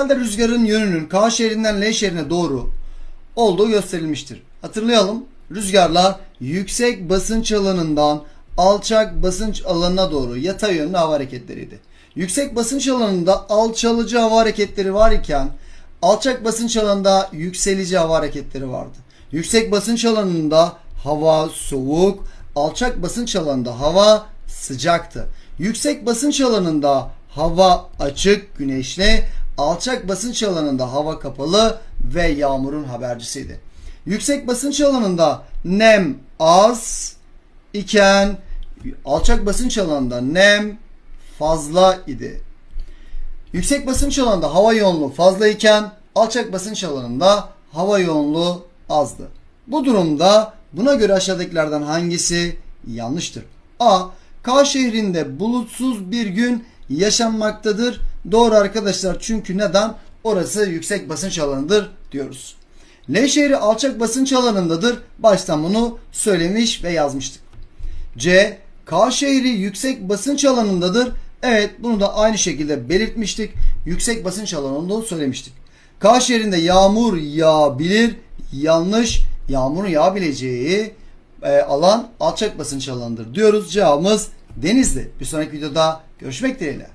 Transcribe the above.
Normalde rüzgarın yönünün K şehrinden L şehrine doğru olduğu gösterilmiştir. Hatırlayalım. Rüzgarlar yüksek basınç alanından alçak basınç alanına doğru yatay yönlü hava hareketleriydi. Yüksek basınç alanında alçalıcı hava hareketleri var iken alçak basınç alanında yükselici hava hareketleri vardı. Yüksek basınç alanında hava soğuk, alçak basınç alanında hava sıcaktı. Yüksek basınç alanında hava açık, güneşli, alçak basınç alanında hava kapalı ve yağmurun habercisiydi. Yüksek basınç alanında nem az iken alçak basınç alanında nem fazla idi. Yüksek basınç alanında hava yoğunluğu fazla iken alçak basınç alanında hava yoğunluğu azdı. Bu durumda buna göre aşağıdakilerden hangisi yanlıştır? A. K şehrinde bulutsuz bir gün yaşanmaktadır. Doğru arkadaşlar çünkü neden? Orası yüksek basınç alanıdır diyoruz. L şehri alçak basınç alanındadır. Baştan bunu söylemiş ve yazmıştık. C. K şehri yüksek basınç alanındadır. Evet bunu da aynı şekilde belirtmiştik. Yüksek basınç alanında söylemiştik. K şehrinde yağmur yağabilir. Yanlış. Yağmurun yağabileceği e, alan alçak basınç alanıdır diyoruz. Cevabımız Denizli. Bir sonraki videoda görüşmek dileğiyle.